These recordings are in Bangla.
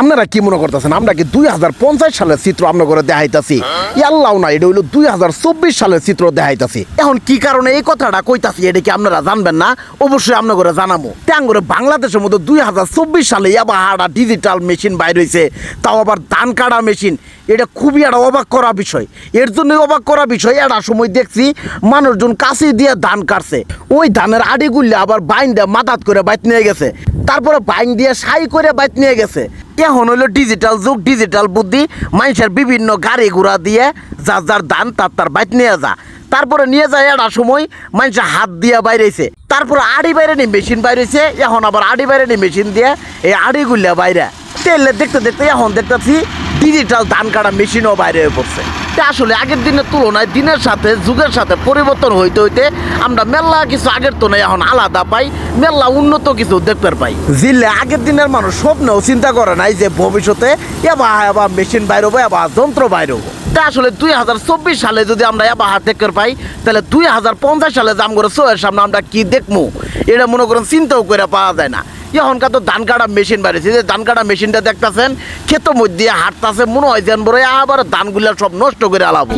আপনারা কি মনে করতেছেন? আমরা কি দুই হাজার পঞ্চাশ সালের চিত্র আপনার দেখাইতাছি? আল্লাহ না, এটা হইল দুই হাজার চব্বিশ সালের চিত্র দেখাইতাছি। এখন কি কারণে এই কথাটা কইতাছি, এটা কি আপনারা জানবেন না? অবশ্যই আপনার করে জানাব ট্যাং করে বাংলাদেশের মধ্যে দুই হাজার চব্বিশ সালে আবার হাড়া ডিজিটাল মেশিন বাইর হয়েছে তাও আবার ধান কাটা মেশিন এটা খুবই একটা অবাক করা বিষয়। এর জন্য অবাক করা বিষয়, একটা সময় দেখছি মানুষজন কাছে দিয়ে ধান কাটছে। ওই ধানের আড়িগুলি আবার বাইন দিয়ে মাথাত করে বাইত নিয়ে গেছে। তারপরে বাইন দিয়ে সাই করে বাইত নিয়ে গেছে। এখন হইল ডিজিটাল যুগ ডিজিটাল বুদ্ধি। মানুষের বিভিন্ন গাড়ি ঘোড়া দিয়ে যার যার দান, তার তার বাইক নিয়ে যা। তারপরে নিয়ে যায় একটা সময়, মানুষ হাত দিয়ে বাইরেছে। তারপরে আড়ি বাইরে নি মেশিন বাইরেছে, এখন আবার আড়ি বাইরে নি মেশিন দিয়ে এই আড়ি আড়িগুলা বাইরে। তেলে দেখতে দেখতে এখন দেখতেছি ডিজিটাল ধান কাটা মেশিনও বাইরে পড়ছে। তা আসলে আগের দিনের তুলনায় দিনের সাথে যুগের সাথে পরিবর্তন হইতে হইতে আমরা মেলা কিছু আগের তুলনায় এখন আলাদা পাই মেলা উন্নত কিছু দেখতে পাই। জিল্লে আগের দিনের মানুষ স্বপ্নেও চিন্তা করে নাই যে ভবিষ্যতে এবার এবার মেশিন বাইর হব এবার যন্ত্র বাইর হব তা আসলে দুই হাজার চব্বিশ সালে যদি আমরা এবার হাত দেখতে পাই তাহলে দুই হাজার পঞ্চাশ সালে দাম করে সামনে আমরা কি দেখব এটা মনে করেন চিন্তাও করে পাওয়া যায় না। এখনকার তো ধান কাটা মেশিন বাড়িছে যে ধান কাটা মেশিনটা দেখতেছেন ক্ষেত মধ্যে হাঁটতেছে মনে হয় যেন বড় আবার ধানগুলা সব নষ্ট করে আলাবো।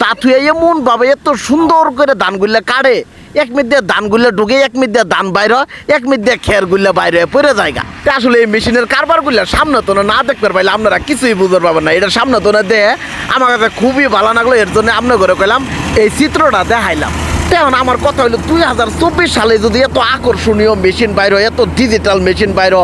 তা তুই এমন ভাবে এত সুন্দর করে ধানগুলা কাটে এক মিনিট দিয়ে ধানগুলো ঢুকে এক মিনিট ধান বাইর হয়, এক মিনিট দিয়ে খেরগুলা বাইরে হয়ে পড়ে জায়গা তা আসলে এই মেশিনের কারবারগুলা সামনে তো না দেখতে পাইলে আপনারা কিছুই বুঝতে পারবেন না। এটা সামনে তো না দেহে আমার কাছে খুবই ভালো লাগল এর জন্য আপনার ঘরে কইলাম এই চিত্রটা দেখাইলাম। তেমন আমার কথা হলো দুই হাজার চব্বিশ সালে যদি এত আকর্ষণীয় মেশিন বাইর এত ডিজিটাল মেশিন বাইর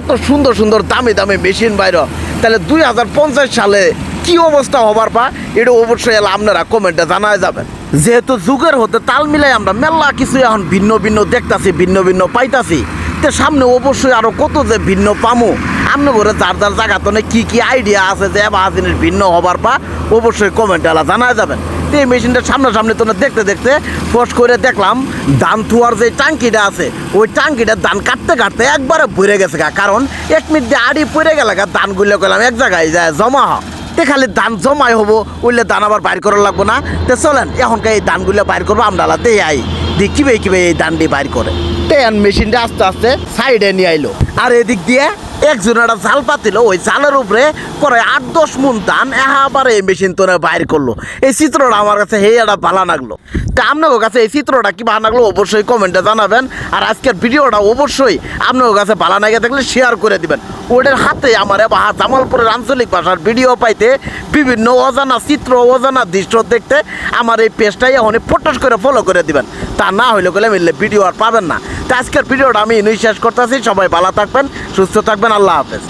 এত সুন্দর সুন্দর দামি দামি মেশিন বাইর তাহলে দুই হাজার পঞ্চাশ সালে কি অবস্থা হবার পা? এটা অবশ্যই আপনারা কমেন্টে জানায় যাবেন। যেহেতু যুগের হতে তাল মিলাই আমরা মেলা কিছু এখন ভিন্ন ভিন্ন দেখতাছি, ভিন্ন ভিন্ন পাইতাছি। তে সামনে অবশ্যই আরও কত যে ভিন্ন পামু। আপনার ঘরে যার যার জায়গা তো কি কি আইডিয়া আছে যে এবার জিনিস ভিন্ন হবার পা? অবশ্যই কমেন্টে জানায় যাবেন। তো এই মেশিনটা সামনাসামনি তো দেখতে দেখতে পোস্ট করে দেখলাম ধান থুয়ার যে টাঙ্কিটা আছে, ওই টাঙ্কিটা ধান কাটতে কাটতে একবারে ভরে গেছে গা। কারণ এক মিনিট দিয়ে আড়ি পড়ে গেলে গা ধানগুলো করলাম এক জায়গায় যায় জমা হয় তে খালি ধান জমাই হব, উইলে ধান আবার বাইর করা লাগবো না। তে চলেন, এখনকার এই ধানগুলো বাইর করব আমরা আলাদা আই। দি কিবে কিবে এই ধানটি বাইর করে। তেন মেশিনটা আস্তে আস্তে সাইডে নিয়ে আইলো। আর এদিক দিয়ে একজন একটা চাল পাতিল, ওই চালের উপরে পরে আট, দশ মন ধান আবার এই মেশিন তো বাইর করল। এই চিত্রটা আমার কাছে হে একটা ভালো লাগল। তা আপনার কাছে এই চিত্রটা কি ভালো লাগল অবশ্যই কমেন্টে জানাবেন। আর আজকের ভিডিওটা অবশ্যই আপনার কাছে ভালো লাগে থাকলে শেয়ার করে দিবেন। ওদের হাতে আমার এবার জামালপুরের আঞ্চলিক ভাষার ভিডিও পাইতে বিভিন্ন অজানা চিত্র, অজানা দৃশ্য দেখতে আমার এই পেজটাই এখন ফটোস করে ফলো করে দিবেন। তা না হইলে গেলে মিললে ভিডিও আর পাবেন না। তা আজকের ভিডিওটা আমি শেষ করতেছি। সবাই ভালো থাকবেন সুস্থ থাকবেন আল্লাহ হাফেজ।